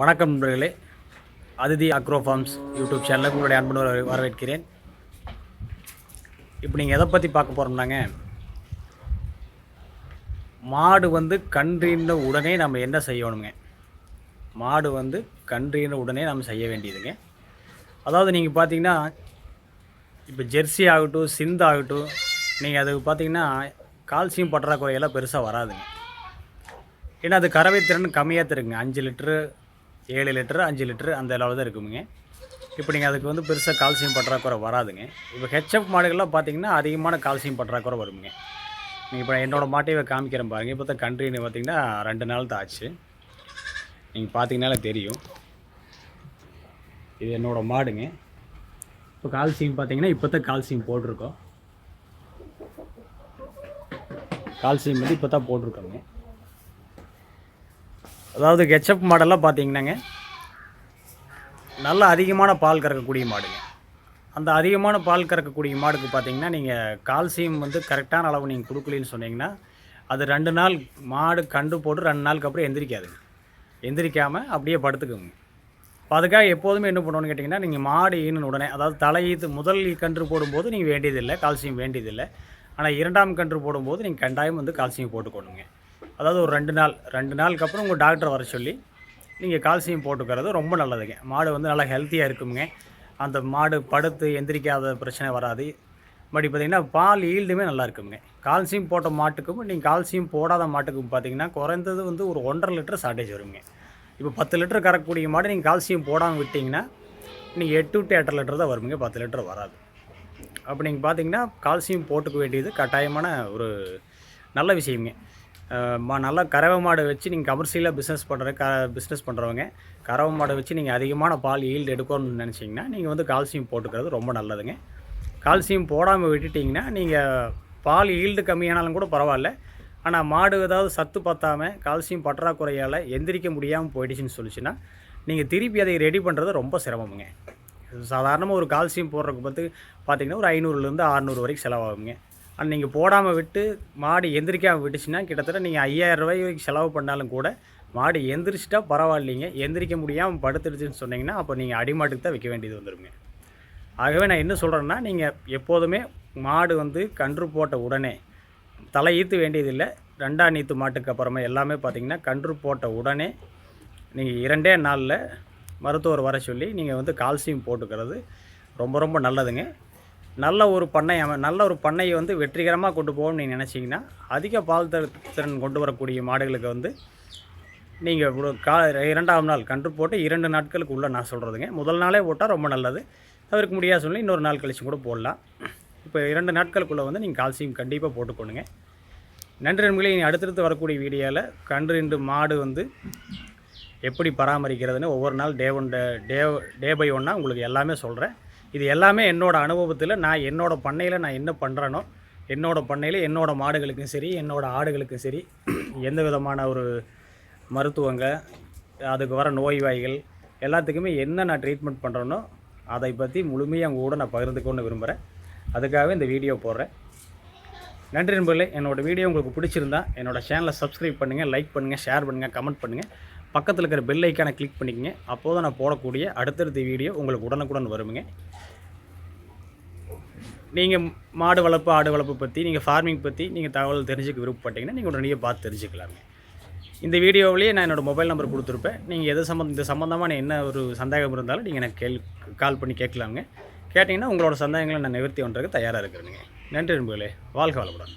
வணக்கம் நண்பர்களே. Aditi agro forms YouTube சேனலுக்கு உங்களுடைய அன்பு வரவேற்கிறேன். இப்போ நீங்கள் எதை பற்றி பார்க்க போகிறோம்னாங்க மாடு வந்து கன்றின உடனே நம்ம என்ன செய்யணுங்க? மாடு வந்து கன்றின உடனே நம்ம செய்ய வேண்டியதுங்க. அதாவது நீங்கள் பார்த்தீங்கன்னா இப்போ ஜெர்சி ஆகட்டும் சிந்து ஆகட்டும் நீங்கள் அது பார்த்தீங்கன்னா கால்சியம் பற்றாக்குறையெல்லாம் பெருசாக வராதுங்க. ஏன்னா அது கறவை திறன் கம்மியாக தருங்க. அஞ்சு லிட்ரு ஏழு லிட்டரு அஞ்சு லிட்டரு அந்த அளவு தான் இருக்குமுங்க. இப்போ நீங்கள் அதுக்கு வந்து பெருசாக கால்சியம் பற்றாக்குறை வராதுங்க. இப்போ ஹெச்எஃப் மாடுகள்லாம் பார்த்தீங்கன்னா அதிகமான கால்சியம் பற்றாக்குறை வருங்க நீங்கள் இப்போ என்னோடய மாட்டையை காமிக்கிறேன் பாருங்கள் இப்போ தான் கண்ட்ரின்னு பார்த்தீங்கன்னா ரெண்டு நாள் தான் ஆச்சு. நீங்கள் பார்த்தீங்கனாலே தெரியும். இது என்னோடய மாடுங்க. இப்போ கால்சியம் பார்த்தீங்கன்னா இப்போ தான் கால்சியம் போட்டிருக்கோம். கால்சியம் வந்து இப்போ தான் போட்டிருக்கோங்க. அதாவது கெச்சப் மாடெல்லாம் பார்த்தீங்கன்னாங்க. நல்ல அதிகமான பால் கறக்கக்கூடிய மாடுங்க. அந்த அதிகமான பால் கறக்கக்கூடிய மாடுக்கு பார்த்தீங்கன்னா நீங்கள் கால்சியம் வந்து கரெக்டான அளவு நீங்கள் கொடுக்கலன்னு சொன்னீங்கன்னா அது ரெண்டு நாள் மாடு கண்டு போட்டு ரெண்டு நாளுக்கு அப்புறம் எந்திரிக்காதுங்க. எந்திரிக்காமல் அப்படியே படுத்துக்குங்க. இப்போ அதுக்காக எப்போதுமே என்ன பண்ணணும்னு கேட்டிங்கன்னா நீங்கள் மாடு ஈனுன உடனே அதாவது தலையீத்து முதல் கன்று போடும்போது நீங்கள் வேண்டியதில்லை கால்சியம் வேண்டியதில்லை. ஆனால் இரண்டாம் கன்று போடும்போது நீங்கள் கண்டாயம் வந்து கால்சியம் போட்டுக்கணுங்க. அதாவது ஒரு ரெண்டு நாள் ரெண்டு நாளுக்கு அப்புறம் உங்கள் டாக்டரை வர சொல்லி நீங்கள் கால்சியம் போட்டுக்கிறது ரொம்ப நல்லதுங்க. மாடு வந்து நல்லா ஹெல்த்தியாக இருக்குங்க அந்த மாடு படுத்து எந்திரிக்காத பிரச்சனை வராது. மறுபடி பார்த்தீங்கன்னா பால் ஈல்டுமே நல்லா இருக்குங்க கால்சியம் போட்ட மாட்டுக்கும் நீங்கள் கால்சியம் போடாத மாட்டுக்கும் பார்த்தீங்கன்னா குறைந்தது வந்து ஒரு ஒன்றரை லிட்டர் ஷார்ட்டேஜ் வருங்க இப்போ பத்து லிட்டர் கறக்கக்கூடிய மாடு நீங்கள் கால்சியம் போடாமல் விட்டிங்கன்னா நீங்கள் எட்டு டு எட்டரை லிட்டர் தான் வருங்க பத்து லிட்டர் வராது. அப்போ நீங்கள் பார்த்தீங்கன்னா கால்சியம் போட்டுக்க வேண்டியது கட்டாயமான ஒரு நல்ல விஷயங்க நல்லா கறவை மாடு வச்சு நீங்கள் கமர்ஷியலாக பிஸ்னஸ் பண்ணுற க பிஸ்னஸ் பண்ணுறவங்க கறவை மாடை வச்சு நீங்கள் அதிகமான பால் ஈல்டு எடுக்கணும்னு நினச்சிங்கன்னா நீங்கள் வந்து கால்சியம் போட்டுக்கிறது ரொம்ப நல்லதுங்க. கால்சியம் போடாமல் விட்டுட்டிங்கன்னா நீங்கள் பால் ஈல்டு கம்மியானாலும் கூட பரவாயில்ல. ஆனால் மாடு ஏதாவது சத்து பற்றாமல் கால்சியம் பற்றாக்குறையால் எந்திரிக்க முடியாமல் போயிடுச்சுன்னு சொல்லிச்சுன்னா நீங்கள் திருப்பி அதை ரெடி பண்ணுறது ரொம்ப சிரமமுங்க. சாதாரணமாக ஒரு கால்சியம் போடுறதுக்கு பார்த்து பார்த்தீங்கன்னா ஒரு ஐநூறுலேருந்து அறநூறு வரைக்கும் செலவாகுங்க. அண்ட் நீங்கள் போடாமல் விட்டு மாடு எந்திரிக்காமல் விட்டுச்சுன்னா கிட்டத்தட்ட நீங்கள் ஐயாயிரம் ரூபாய்க்கு செலவு பண்ணாலும் கூட மாடு எந்திரிச்சிட்டா பரவாயில்லைங்க. எந்திரிக்க முடியாமல் படுத்துடுச்சுன்னு சொன்னீங்கன்னா அப்போ நீங்கள் அடிமாட்டுக்கு தான் வைக்க வேண்டியது வந்துடுங்க ஆகவே நான் என்ன சொல்கிறேன்னா நீங்கள் எப்போதுமே மாடு வந்து கன்று போட்ட உடனே தலை ஈத்து வேண்டியதில்லை. ரெண்டாம் நீத்து மாட்டுக்கு அப்புறமா எல்லாமே பார்த்தீங்கன்னா கன்று போட்ட உடனே நீங்கள் இரண்டே நாளில் மருத்துவர் வர சொல்லி நீங்கள் வந்து கால்சியம் போட்டுக்கிறது ரொம்ப ரொம்ப நல்லதுங்க. நல்ல ஒரு பண்ணை அமை நல்ல ஒரு பண்ணையை வந்து வெற்றிகரமாக கொண்டு போகணும்னு நீங்கள் நினச்சிங்கன்னா அதிக பால் திறன் கொண்டு வரக்கூடிய மாடுகளுக்கு வந்து நீங்கள் கா இரண்டாம் நாள் கன்று போட்டு இரண்டு நாட்களுக்கு உள்ளே நான் சொல்கிறதுங்க முதல் நாளே போட்டால் ரொம்ப நல்லது. தவிர்க்க முடியாத சொல்லி இன்னொரு நாள் கழிச்சு கூட போடலாம். இப்போ இரண்டு நாட்களுக்குள்ளே வந்து நீங்கள் கால்சியம் கண்டிப்பாக போட்டுக்கொள்ளுங்க நன்றி நண்பர்களே இனி அடுத்தடுத்து வரக்கூடிய வீடியோவில் கன்று இன்று மாடு வந்து எப்படி பராமரிக்கிறதுன்னு ஒவ்வொரு நாள் day one day day day by ஒன்னாக உங்களுக்கு எல்லாமே சொல்கிறேன் இது எல்லாமே என்னோடய அனுபவத்தில் நான் என்னோடய பண்ணையில் நான் என்ன பண்ணுறேனோ என்னோடய பண்ணையில் என்னோடய மாடுகளுக்கும் சரி என்னோடய ஆடுகளுக்கும் சரி எந்த விதமான ஒரு மருத்துவங்க அதுக்கு வர நோய்வாய்கள் எல்லாத்துக்குமே என்ன நான் ட்ரீட்மெண்ட் பண்ணுறேனோ அதை பற்றி முழுமையாக அவங்க கூட நான் பகிர்ந்துக்கணும்னு விரும்புகிறேன் அதுக்காகவே இந்த வீடியோ போடுறேன். நன்றி நண்பர்களே என்னோடய வீடியோ உங்களுக்கு பிடிச்சிருந்தா என்னோடய சேனலை சப்ஸ்கிரைப் பண்ணுங்கள் லைக் பண்ணுங்கள் ஷேர் பண்ணுங்கள் கமெண்ட் பண்ணுங்கள் பக்கத்தில் இருக்கிற பெல் ஐக்கானை கிளிக் பண்ணிக்கங்க. அப்போது நான் போடக்கூடிய அடுத்தடுத்த வீடியோ உங்களுக்கு உடனுக்குடன் வருவேங்க நீங்கள் மாடு வளர்ப்பு ஆடு வளர்ப்பு பற்றி நீங்கள் ஃபார்மிங் பற்றி நீங்கள் தகவல் தெரிஞ்சுக்க விருப்பப்பட்டீங்கன்னா நீங்கள் உடனடியாக பார்த்து தெரிஞ்சுக்கலாங்க. இந்த வீடியோவிலேயே நான் என்னோடய மொபைல் நம்பர் கொடுத்துருப்பேன். நீங்கள் எது சம்மந்த இந்த சம்மந்தமான என்ன ஒரு சந்தேகம் இருந்தாலும் நீங்கள் எனக்கு கேள் கால் பண்ணி கேட்கலாங்க. கேட்டிங்கன்னா உங்களோட சந்தேகங்களை நான் நிவர்த்தி பண்ணுறதுக்கு தயாராக இருக்கிறேங்க நன்றி நண்பர்களே. வாழ்க வளமுடன்.